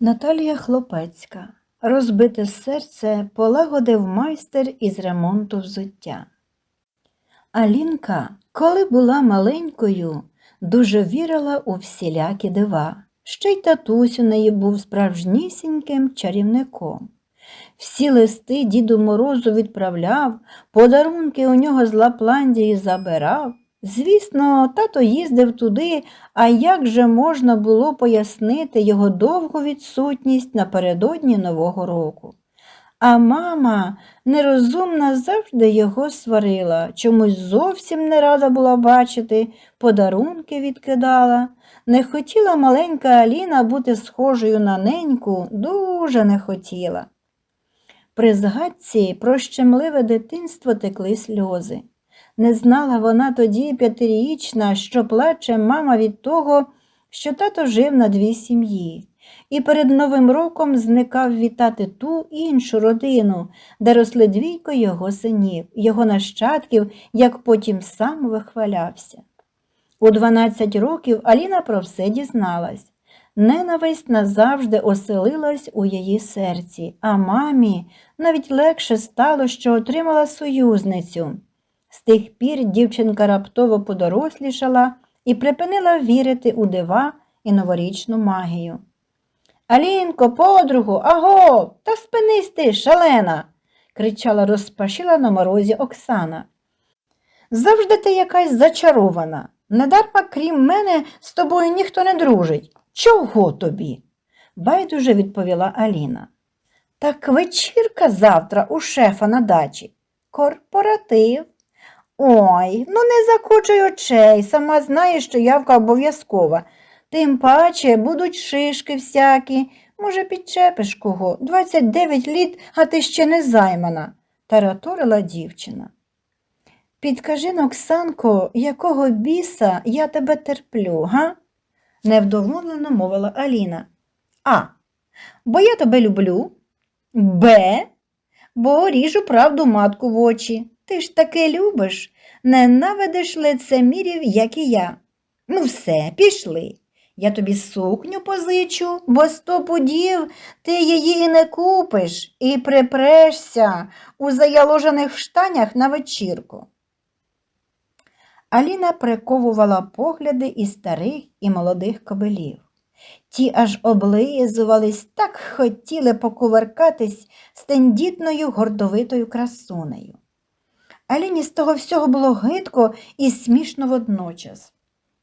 Наталія Хлопецька. Розбите серце полагодив майстер із ремонту взуття. Алінка, коли була маленькою, дуже вірила у всілякі дива. Ще й татусь у неї був справжнісіньким чарівником. Всі листи діду Морозу відправляв, подарунки у нього з Лапландії забирав. Звісно, тато їздив туди, а як же можна було пояснити його довгу відсутність напередодні Нового року? А мама, нерозумна, завжди його сварила, чомусь зовсім не рада була бачити, подарунки відкидала. Не хотіла маленька Аліна бути схожою на неньку, дуже не хотіла. При згадці про щемливе дитинство текли сльози. Не знала вона тоді п'ятирічна, що плаче мама від того, що тато жив на дві сім'ї, і перед Новим роком зникав вітати ту іншу родину, де росли двійко його синів, його нащадків, як потім сам вихвалявся. У 12 років Аліна про все дізналась. Ненависть назавжди оселилась у її серці, а мамі навіть легше стало, що отримала союзницю. Тих пір дівчинка раптово подорослішала і припинила вірити у дива і новорічну магію. Алінко, подругу, аго, та спинись ти, шалена, кричала розпашіла на морозі Оксана. Завжди ти якась зачарована. Недарма, крім мене, з тобою ніхто не дружить. Чого тобі? байдуже відповіла Аліна. Так вечірка завтра у шефа на дачі. Корпоратив. Ой, ну не закочуй очей, сама знаєш, що явка обов'язкова. Тим паче будуть шишки всякі. Може, підчепиш кого? 29 літ, а ти ще не займана, тараторила дівчина. Підкажи, Оксанко, якого біса я тебе терплю, га? невдоволено мовила Аліна. А. Бо я тебе люблю. Б. Бо ріжу правду матку в очі. Ти ж таке любиш, ненавидиш лицемірів, як і я. Ну, все, пішли. Я тобі сукню позичу, бо сто пудів ти її і не купиш, і припрешся у заяложених штанях на вечірку. Аліна приковувала погляди і старих, і молодих кобилів. Ті аж облизувались, так хотіли покувыркатись з тендітною гордовитою красунею. Аліні з того всього було гидко і смішно водночас.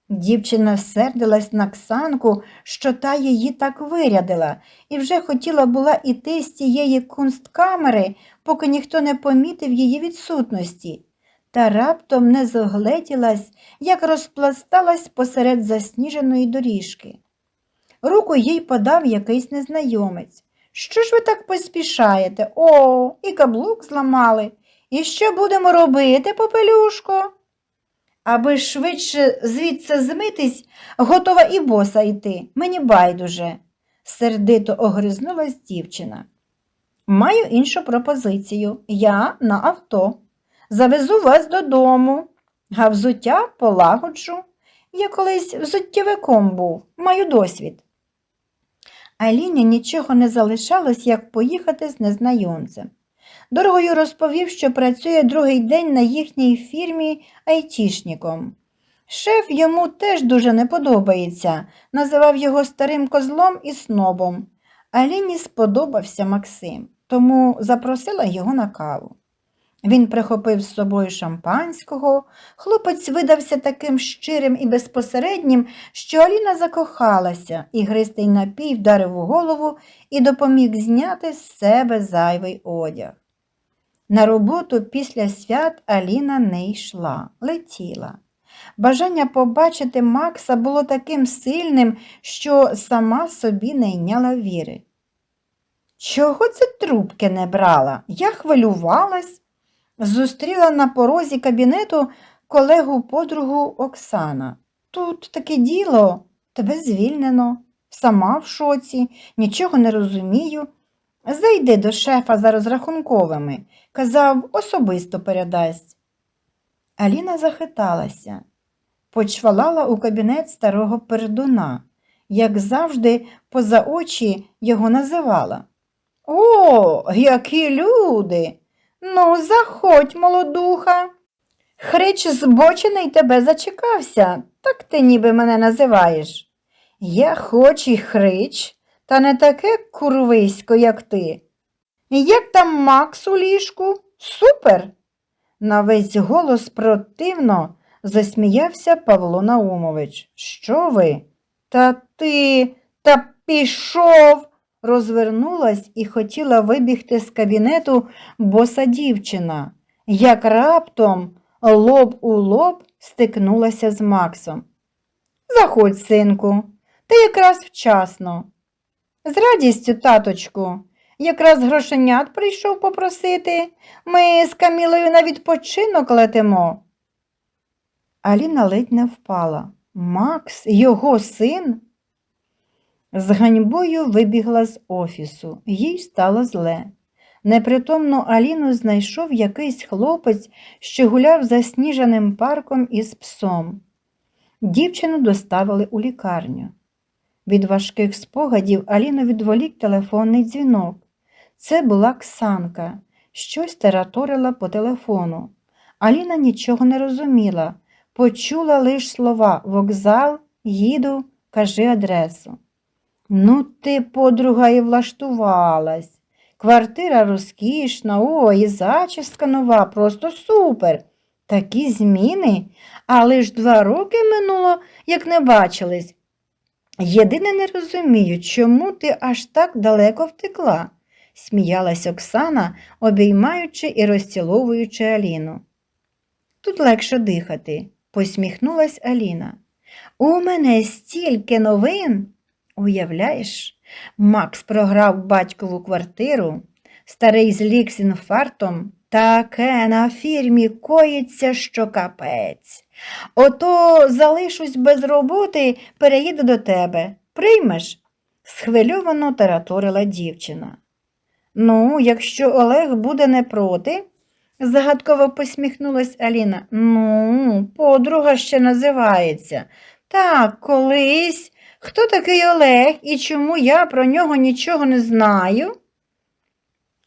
Дівчина сердилась на Ксанку, що та її так вирядила, і вже хотіла була іти з тієї кунсткамери, поки ніхто не помітив її відсутності, та раптом не зогледілась, як розпласталась посеред засніженої доріжки. Руку їй подав якийсь незнайомець. Що ж ви так поспішаєте? О, і каблук зламали. І що будемо робити, попелюшко? Аби швидше звідси змитись, готова і боса йти. Мені байдуже, сердито огризнулась дівчина. Маю іншу пропозицію. Я на авто. Завезу вас додому, а взуття полагоджу. Я колись взуттєвиком був, маю досвід. Аліні нічого не залишалось, як поїхати з незнайомцем. Дорогою розповів, що працює другий день на їхній фірмі айтішником. Шеф йому теж дуже не подобається, називав його старим козлом і снобом. Аліні сподобався Максим, тому запросила його на каву. Він прихопив з собою шампанського, хлопець видався таким щирим і безпосереднім, що Аліна закохалася, і гристий напій вдарив у голову і допоміг зняти з себе зайвий одяг. На роботу після свят Аліна не йшла, летіла. Бажання побачити Макса було таким сильним, що сама собі не йняла віри. Чого це трубки не брала? Я хвилювалась. Зустріла на порозі кабінету колегу подругу Оксана. Тут таке діло, тебе звільнено, сама в шоці, нічого не розумію. Зайди до шефа за розрахунковими, казав, особисто передасть. Аліна захиталася, почвалала у кабінет старого пердуна. як завжди, поза очі його називала. О, які люди! Ну, заходь, молодуха. Хрич збочений тебе зачекався, так ти ніби мене називаєш. Я хоч і хрич, та не таке курвисько, як ти. Як там Макс у ліжку? Супер. На весь голос противно засміявся Павло Наумович. Що ви? Та ти, та пішов. Розвернулась і хотіла вибігти з кабінету боса дівчина, як раптом лоб у лоб стикнулася з Максом. Заходь, синку, ти якраз вчасно. З радістю, таточку, якраз грошенят прийшов попросити. Ми з Камілою на відпочинок летимо. Аліна ледь не впала. Макс, його син? З ганьбою вибігла з офісу, їй стало зле. Непритомну Аліну знайшов якийсь хлопець, що гуляв засніженим парком із псом. Дівчину доставили у лікарню. Від важких спогадів Аліну відволік телефонний дзвінок. Це була Ксанка, щось тераторила по телефону. Аліна нічого не розуміла, почула лише слова вокзал, їду, кажи адресу. Ну, ти, подруга, і влаштувалась. Квартира розкішна, о, і зачіска нова, просто супер. Такі зміни, але ж два роки минуло, як не бачились. Єдине не розумію, чому ти аж так далеко втекла, сміялась Оксана, обіймаючи і розціловуючи Аліну. Тут легше дихати, посміхнулась Аліна. У мене стільки новин. Уявляєш, Макс програв батькову квартиру, старий злік з інфарктом, таке на фірмі коїться, що капець. Ото залишусь без роботи, переїду до тебе. Приймеш? схвильовано тараторила дівчина. Ну, якщо Олег буде не проти, загадково посміхнулась Аліна. Ну, подруга ще називається. Так, колись. Хто такий Олег і чому я про нього нічого не знаю?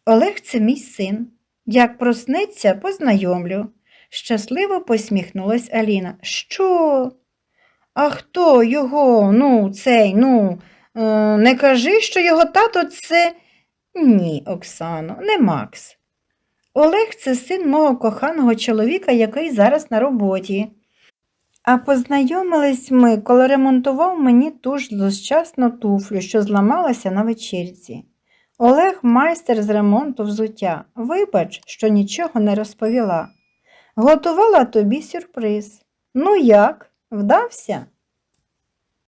Олег це мій син. Як проснеться, познайомлю. Щасливо посміхнулась Аліна. Що? А хто його? Ну, цей, ну, е, не кажи, що його тато це. Ні, Оксано, не Макс. Олег це син мого коханого чоловіка, який зараз на роботі. А познайомились ми, коли ремонтував мені ту ж злощасну туфлю, що зламалася на вечірці. Олег майстер з ремонту взуття. Вибач, що нічого не розповіла. Готувала тобі сюрприз. Ну як, вдався?